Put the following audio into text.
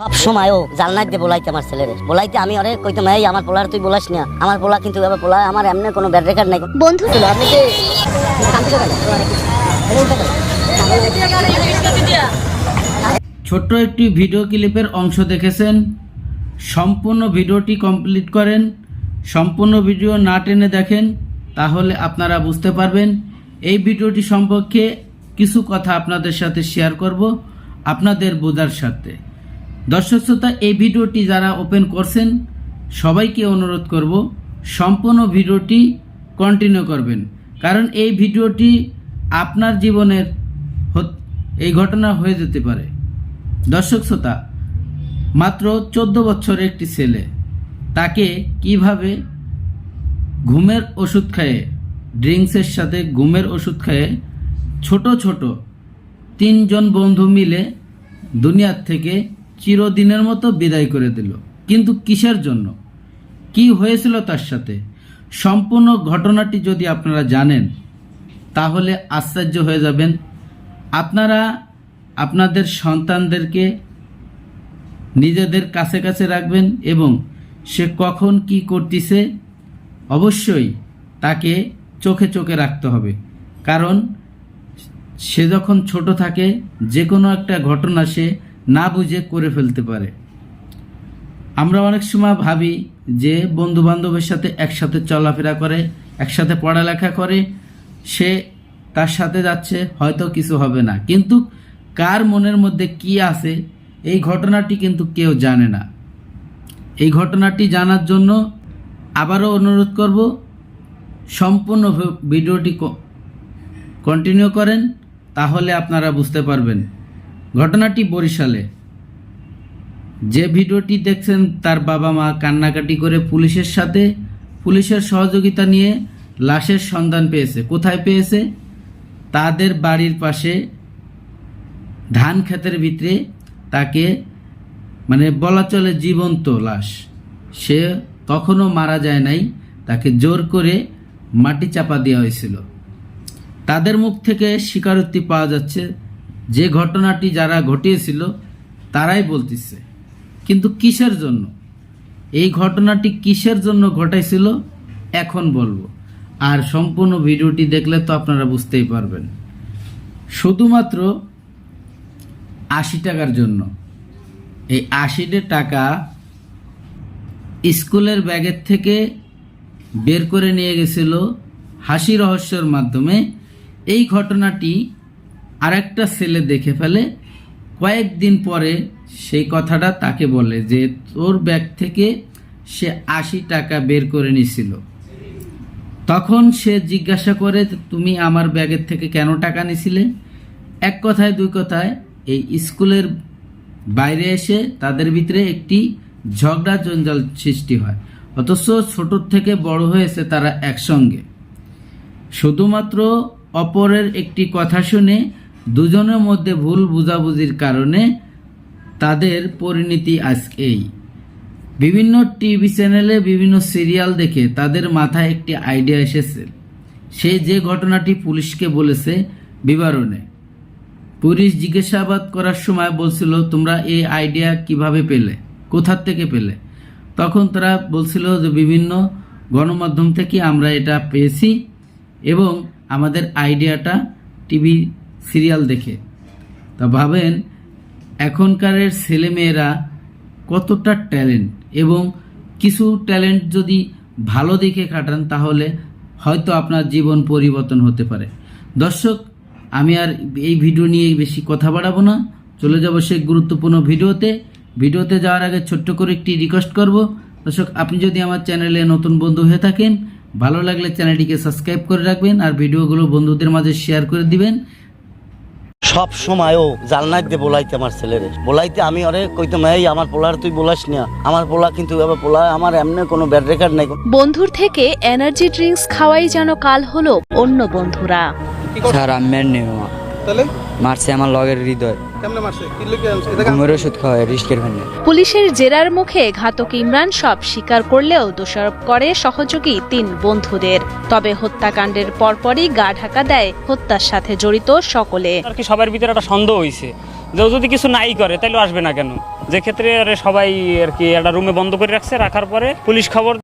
সব সময় ও জালনাত দিয়ে বলাইতে আমার ছেলেরে। বলাইতে আমি অরে কইতাম এই আমার পোলার তুই বলাস না। আমার পোলা কিন্তু এবার পোলা আমার এমনি কোনো ব্যাড রেকর্ড নাই। বন্ধু আপনি কি ছোট্ট একটি ভিডিও ক্লিপের অংশ দেখেছেন। সম্পূর্ণ ভিডিওটি কমপ্লিট করেন। সম্পূর্ণ ভিডিও না টেনে দেখেন তাহলে আপনারা বুঝতে পারবেন। এই ভিডিওটি সম্পর্কে কিছু কথা আপনাদের সাথে শেয়ার করব আপনাদের বোঝার সাথে। দর্শক শ্রোতা, এই ভিডিওটি যারা ওপেন করছেন, সবাইকে অনুরোধ করব, সম্পূর্ণ ভিডিওটি কন্টিনিউ করবেন। কারণ এই ভিডিওটি আপনার জীবনের এই ঘটনা হয়ে যেতে পারে। দর্শক শ্রোতা, মাত্র চোদ্দ বছরের একটি ছেলে, তাকে কীভাবে ঘুমের ওষুধ খাইয়ে, ড্রিঙ্কসের সাথে ঘুমের ওষুধ খাইয়ে ছোট ছোট তিনজন বন্ধু মিলে দুনিয়ার থেকে চিরদিনের মতো বিদায় করে দিল। কিন্তু কিসের জন্য? কি হয়েছিল তার সাথে? সম্পূর্ণ ঘটনাটি যদি আপনারা জানেন, তাহলে আশ্চর্য হয়ে যাবেন। আপনারা আপনাদের সন্তানদেরকে নিজেদের কাছে কাছে রাখবেন এবং সে কখন কি করতেছে অবশ্যই তাকে চোখে চোখে রাখতে হবে। কারণ সে যখন ছোট থাকে, যে কোনো একটা ঘটনা সে না বুঝে করে ফেলতে পারে। আমরা অনেক সময় ভাবি যে বন্ধু বান্ধবের সাথে একসাথে চলাফেরা করে, একসাথে পড়ালেখা করে, সে তার সাথে যাচ্ছে, হয়তো কিছু হবে না। কিন্তু কার মনের মধ্যে কি আছে, এই ঘটনাটি কিন্তু কেউ জানে না। এই ঘটনাটি জানার জন্য আবারও অনুরোধ করব, সম্পূর্ণ ভিডিওটি কন্টিনিউ করেন, তাহলে আপনারা বুঝতে পারবেন। ঘটনাটি বরিশালে। যে ভিডিওটি দেখছেন তার বাবা মা কান্নাকাটি করে পুলিশের সাথে, পুলিশের সহযোগিতা নিয়ে লাশের সন্ধান পেয়েছে। কোথায় পেয়েছে? তাদের বাড়ির পাশে ধান ক্ষেতের ভিতরে তাকে মানে বলা চলে জীবন্ত লাশ। সে তখনও মারা যায় নাই, তাকে জোর করে মাটি চাপা দেওয়া হয়েছিল। তাদের মুখ থেকে স্বীকারোক্তি পাওয়া যাচ্ছে যে ঘটনাটি যারা ঘটিয়েছিল, তারাই বলতেছে। কিন্তু কিসের জন্য? এই ঘটনাটি কিসের জন্য ঘটাইছিল? এখন বলব। আর সম্পূর্ণ ভিডিওটি দেখলে তো আপনারা বুঝতেই পারবেন। শুধুমাত্র আশি টাকার জন্য। এই আশিটা টাকা স্কুলের ব্যাগের থেকে বের করে নিয়ে গেছিল হাসি রহস্যের মাধ্যমে। এই ঘটনাটি আরেকটা ছেলে দেখে ফেলে। কয়েকদিন পরে সেই কথাটা তাকে বলে যে, তোর ব্যাগ থেকে সে আশি টাকা বের করে নিছিল তখন সে জিজ্ঞাসা করে, তুমি আমার ব্যাগের থেকে কেন টাকা নিছিলে এক কথায়, দুই কথায়, এই স্কুলের বাইরে এসে তাদের ভিতরে একটি ঝগড়া জঞ্জাল সৃষ্টি হয়। অথচ ছোট থেকে বড় হয়েছে তারা একসঙ্গে। শুধুমাত্র অপরের একটি কথা শুনে দুজনের মধ্যে ভুল বুঝাবুঝির কারণে তাদের পরিণতি আজ এই বিভিন্ন টিভি চ্যানেলে বিভিন্ন সিরিয়াল দেখে তাদের মাথায় একটি আইডিয়া এসেছে। সে যে ঘটনাটি পুলিশকে বলেছে বিবরণে। পুলিশ জিজ্ঞাসাবাদ করার সময় বলছিল, তোমরা এই আইডিয়া কীভাবে পেলে? কোথার থেকে পেলে? তখন তারা বলছিল যে, বিভিন্ন গণমাধ্যম থেকে আমরা এটা পেয়েছি এবং আমাদের আইডিয়াটা টিভি সিরিয়াল দেখে। তা ভাবেন, এখনকারের ছেলেমেয়েরা কতটা ট্যালেন্ট এবং কিছু ট্যালেন্ট যদি ভালো দিকে কাটান, তাহলে হয়তো আপনার জীবন পরিবর্তন হতে পারে। দর্শক, আমি আর এই ভিডিও নিয়ে বেশি কথা বাড়াবো না। চলে যাব সেই গুরুত্বপূর্ণ ভিডিওতে। ভিডিওতে যাওয়ার আগে ছোট্ট করে একটি রিকোয়েস্ট করব। দর্শক, আপনি যদি আমার চ্যানেলে নতুন বন্ধু হয়ে থাকেন, ভালো লাগলে চ্যানেলটিকে সাবস্ক্রাইব করে রাখবেন আর ভিডিওগুলো বন্ধুদের মাঝে শেয়ার করে দিবেন। সব সময় ও জালনাত দিয়ে বোলাইতে আমার ছেলের। বোলাইতে আমি অরে কইতাম এই আমার পোলার তুই বোলাস না। আমার পোলা কিন্তু এবার পোলা আমার এমনি কোনো ব্যাড রেকর্ড নাই। বন্ধুর থেকে এনার্জি ড্রিঙ্কস খাওয়াই যেন কাল হলো অন্য বন্ধুরা। স্যার আমি নেই তাহলে? মারছে আমার লগের হৃদয়। পুলিশের জেরার মুখে ঘাতক ইমরান সব স্বীকার করলেও দোষারোপ করে সহযোগী তিন বন্ধুদের। তবে হত্যাকাণ্ডের পরপরই গা ঢাকা দেয় হত্যার সাথে জড়িত সকলে। আর কি সবার ভিতরে একটা সন্দেহ হয়েছে যে যদি কিছু নাই করে তাহলে আসবে না কেন? যে ক্ষেত্রে আরে সবাই আর কি একটা রুমে বন্ধ করে রাখছে রাখার পরে পুলিশ খবর